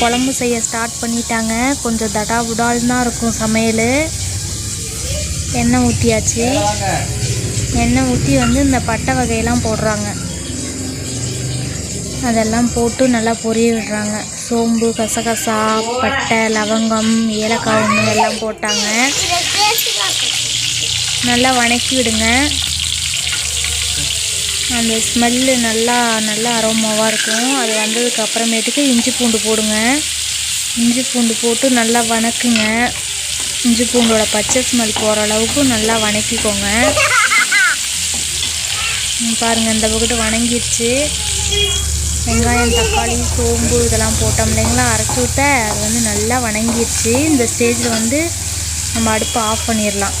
குழம்பு செய்ய ஸ்டார்ட் பண்ணிட்டாங்க. கொஞ்சம் தடா தான் இருக்கும் சமையல். எண்ணெய் ஊற்றியாச்சு எண்ணெய் ஊற்றி வந்து இந்த பட்டை வகையெல்லாம் போடுறாங்க. அதெல்லாம் போட்டு நல்லா பொரிய விடுறாங்க. சோம்பு கசகசா பட்டை லவங்கம் ஏலக்காய் இதெல்லாம் எல்லாம் போட்டாங்க. நல்லா வணக்கி விடுங்க. அந்த ஸ்மெல்லு நல்லா நல்லா அரோமாவாக இருக்கும். அது வந்ததுக்கு அப்புறமேட்டுக்கு இஞ்சி பூண்டு போடுங்க. இஞ்சி பூண்டு போட்டு நல்லா வணக்குங்க. இஞ்சி பூண்டோட பச்சை ஸ்மெல் போகிற அளவுக்கு நல்லா வணக்கிக்கோங்க. பாருங்கள் இந்த பக்கத்து வணங்கிடுச்சு வெங்காயம் தக்காளி சோம்பு இதெல்லாம் போட்டோம் இல்லைங்களா? அரைச்சி விட்ட அது வந்து நல்லா வணங்கிடுச்சு இந்த ஸ்டேஜில் வந்து நம்ம அடுப்பை ஆஃப் பண்ணிடலாம்.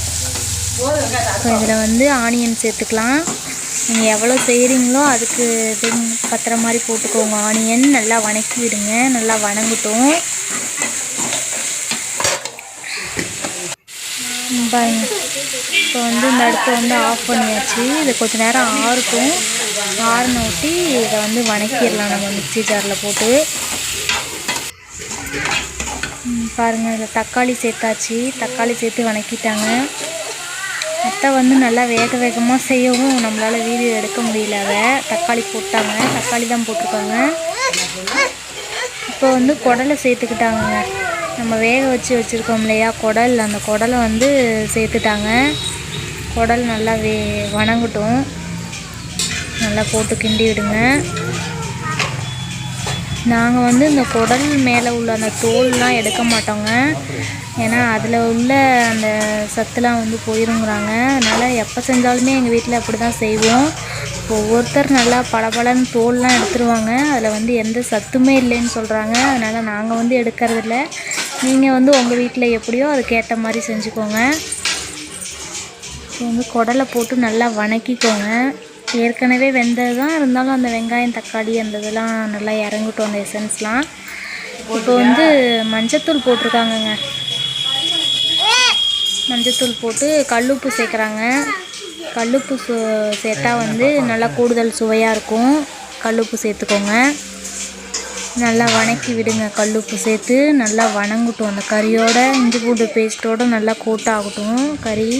இதில் வந்து ஆனியன் சேர்த்துக்கலாம். நீங்கள் எவ்வளோ செய்கிறீங்களோ அதுக்கு இது பத்துற மாதிரி போட்டுக்கோங்க. ஆனியன் நல்லா வணக்கி விடுங்க நல்லா வணங்கட்டும். பாருங்க இப்போ வந்து இந்த அடுப்பை வந்து ஆஃப் பண்ணியாச்சு. இது கொஞ்சம் நேரம் ஆறுக்கும் ஆறின ஊட்டி இதை வந்து வணக்கிடலாம். நம்ம மிக்சி ஜாரில் போட்டு. பாருங்கள் இதில் தக்காளி சேர்த்தாச்சு. தக்காளி சேர்த்து வணக்கிட்டாங்க. அத்தை வந்து நல்லா வேக வேகமாக செய்யவும் நம்மளால் வீடியோ எடுக்க முடியல அதை. தக்காளி போட்டாங்க. தக்காளி தான் போட்டிருக்காங்க. இப்போ வந்து குடலை சேர்த்துக்கிட்டாங்கங்க. நம்ம வேக வச்சு வச்சுருக்கோம் இல்லையா? குடல். அந்த குடலை வந்து சேர்த்துட்டாங்க. குடல் நல்லா வே வணங்கட்டும். நல்லா போட்டு கிண்டி விடுங்க. நாங்கள் வந்து இந்த குடல் மேலே உள்ள அந்த தோல்லாம் எடுக்க மாட்டோங்க. ஏன்னா அதில் உள்ள அந்த சத்துலாம் வந்து போயிருங்கிறாங்க. அதனால் எப்போ செஞ்சாலுமே எங்கள் வீட்டில் அப்படி தான் செய்வோம். ஒவ்வொருத்தர் நல்லா பளபளன்னு தோல்லாம் எடுத்துருவாங்க. அதில் வந்து எந்த சத்துமே இல்லைன்னு சொல்கிறாங்க அதனால் நாங்கள் வந்து எடுக்கிறதில்ல. நீங்கள் வந்து உங்கள் வீட்டில் எப்படியோ அதுக்கேற்ற மாதிரி செஞ்சுக்கோங்க. வந்து குடலை போட்டு நல்லா வணக்கிக்கோங்க. ஏற்கனவே வெந்தது தான். இருந்தாலும் அந்த வெங்காயம் தக்காளி அந்த இதெல்லாம் நல்லா இறங்கட்டும் அந்த எசன்ஸ்லாம் இப்போ வந்து மஞ்சத்தூள் போட்டிருக்காங்கங்க. மஞ்சத்தூள் போட்டு கல்லுப்பு சேர்க்குறாங்க. கல்லுப்பு சு சேர்த்தா வந்து நல்லா கூடுதல் சுவையாக இருக்கும். கல்லுப்பு சேர்த்துக்கோங்க. நல்லா வணக்கி விடுங்க கல்லுப்பு சேர்த்து. நல்லா வணங்கட்டும் அந்த கறியோட. இஞ்சி பூண்டு பேஸ்ட்டோட நல்லா கூட்டாகட்டும் கறி.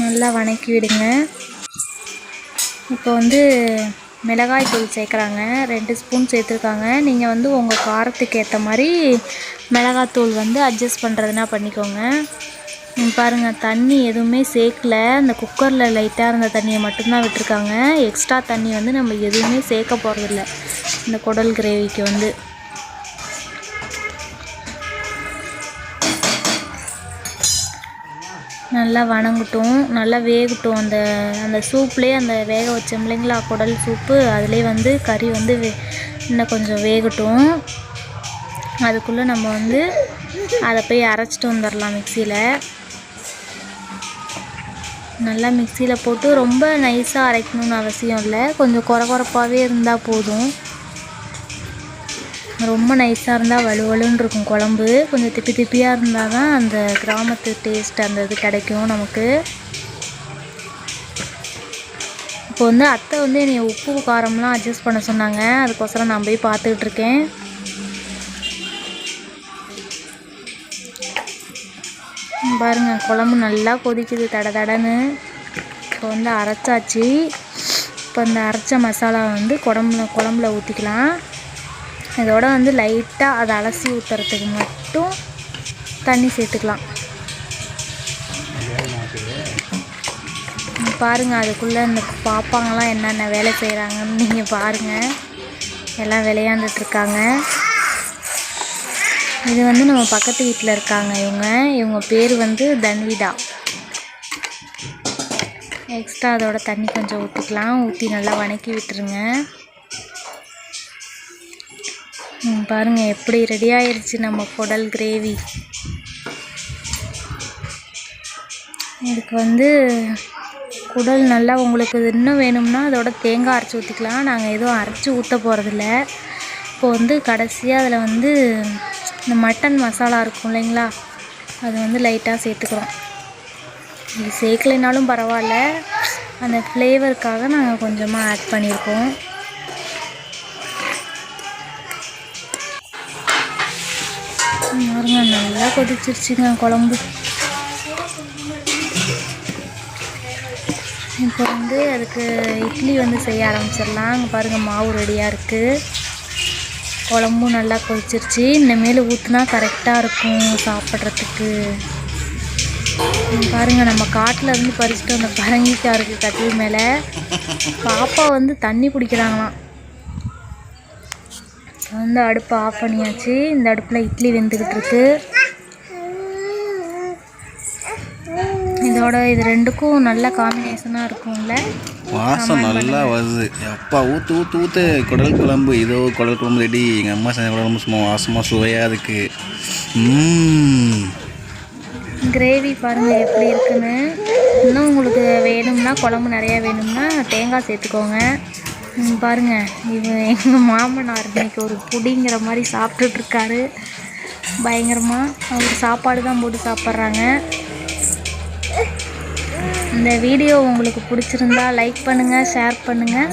நல்லா வணக்கி விடுங்க. இப்போ வந்து மிளகாய் தூள் சேர்க்குறாங்க. ரெண்டு ஸ்பூன் சேர்த்துருக்காங்க. நீங்கள் வந்து உங்கள் காரத்துக்கு ஏற்ற மாதிரி மிளகாத்தூள் வந்து அட்ஜஸ்ட் பண்ணுறதுனா பண்ணிக்கோங்க. பாருங்கள் தண்ணி எதுவுமே சேர்க்கல. இந்த குக்கரில் லைட்டாக இருந்த தண்ணியை மட்டும்தான் விட்டுருக்காங்க. எக்ஸ்ட்ரா தண்ணி வந்து நம்ம எதுவுமே சேர்க்க போகிறதில்ல இந்த குடல் கிரேவிக்கு வந்து. நல்லா வணங்கட்டும் நல்லா வேகட்டும். அந்த அந்த சூப்லேயே அந்த வேக வச்சோம் இல்லைங்களா குடல் சூப்பு அதுலேயே வந்து கறி வந்து வே இன்னும் கொஞ்சம் வேகட்டும். அதுக்குள்ளே நம்ம வந்து அதை போய் அரைச்சிட்டு வந்துடலாம் மிக்சியில் நல்லா மிக்சியில் போட்டு ரொம்ப நைஸாக அரைக்கணும்னு அவசியம் இல்லை. கொஞ்சம் குறை குறைப்பாகவே இருந்தால் போதும். ரொம்ப நைஸாக இருந்தால் வலுவலுன்னு இருக்கும் குழம்பு. கொஞ்சம் திப்பி திப்பியாக இருந்தால் தான் அந்த கிராமத்து டேஸ்ட் அந்த இது கிடைக்கும் நமக்கு. இப்போ வந்து அத்தை வந்து என்னை உப்பு காரம்லாம் அட்ஜஸ்ட் பண்ண சொன்னாங்க. அதுக்கோசரம் நான் போய் பார்த்துக்கிட்டு இருக்கேன் பாருங்கள் குழம்பு நல்லா கொதிக்குது தட தடன்னு. இப்போ வந்து அரைச்சாச்சு. இப்போ இந்த அரைச்ச மசாலா வந்து குழம்புல குழம்புல ஊற்றிக்கலாம் இதோட வந்து லைட்டாக அதை அலசி ஊற்றுறதுக்கு மட்டும் தண்ணி சேர்த்துக்கலாம். பாருங்கள் அதுக்குள்ளே இந்த பாப்பாங்கெல்லாம் என்னென்ன வேலை செய்கிறாங்கன்னு நீங்கள் பாருங்கள் எல்லாம் விளையாண்டுட்டு இருக்காங்க. இது வந்து நம்ம பக்கத்து வீட்டில் இருக்காங்க இவங்க. இவங்க பேர் வந்து தன்விதா. எக்ஸ்ட்ரா அதோட தண்ணி கொஞ்சம் ஊற்றிக்கலாம் ஊற்றி நல்லா வணக்கி விட்டுருங்க. ம், எப்படி ரெடி ஆயிடுச்சு நம்ம குடல் கிரேவி இதுக்கு வந்து குடல் நல்லா உங்களுக்கு இன்னும் வேணும்னா அதோட தேங்காய் அரைச்சி ஊற்றிக்கலாம் நாங்கள் எதுவும் அரைச்சி ஊற்ற போகிறதில்ல இப்போ வந்து கடைசியாக அதில் வந்து இந்த மட்டன் மசாலா இருக்கும் இல்லைங்களா? அது வந்து லைட்டாக சேர்த்துக்கிறோம். இது சேர்க்கலைனாலும் பரவாயில்ல. அந்த ஃப்ளேவருக்காக நாங்கள் கொஞ்சமாக ஆட் பண்ணியிருக்கோம். பாருங்க நல்லா கொதிச்சிருச்சுங்க குழம்பு. இப்போ வந்து அதுக்கு இட்லி வந்து செய்ய ஆரம்பிச்சிடலாம். அங்கே பாருங்கள் மாவு ரெடியாக இருக்குது குழம்பும் நல்லா கொதிச்சிருச்சு. இனிமேல் ஊற்றுனா கரெக்டாக இருக்கும் சாப்பிட்றதுக்கு. பாருங்கள் பாருங்க நம்ம காட்டில் இருந்து பறிச்சுட்டு வந்த பரங்கிக்காய் இருக்குது கட்டில் மேலே. பாப்பா வந்து தண்ணி குடிக்கிறாங்களாம். வந்து அடுப்பை ஆஃப் பண்ணியாச்சு. இந்த அடுப்பில் இட்லி வெந்துக்கிட்டு இருக்கு இதோட இது ரெண்டுக்கும் நல்ல காம்பினேஷனாக இருக்கும்ல. வாசம் நல்லா வருது. அப்பா ஊற்று ஊற்று ஊற்று குடல் குழம்பு. இதோ குடல் குழம்பு ரெடி எங்கள் அம்மா செஞ்ச குடல் குழம்பு சும்மா வாசமாக சுவையாக இருக்குது. கிரேவி பாருங்கள் எப்படி இருக்குன்னு. இன்னும் உங்களுக்கு வேணும்னா குழம்பு நிறையா வேணும்னா தேங்காய் சேர்த்துக்கோங்க. ம், பாருங்க. இவன் எங்கள் மாமனார் இன்னைக்கு ஒரு புடிங்கிற மாதிரி சாப்பிட்டுட்ருக்காரு. பயங்கரமாக அவர் சாப்பாடு தான் போட்டு சாப்பிட்றாங்க. இந்த வீடியோ உங்களுக்கு பிடிச்சிருந்தா லைக் பண்ணுங்கள் ஷேர் பண்ணுங்கள்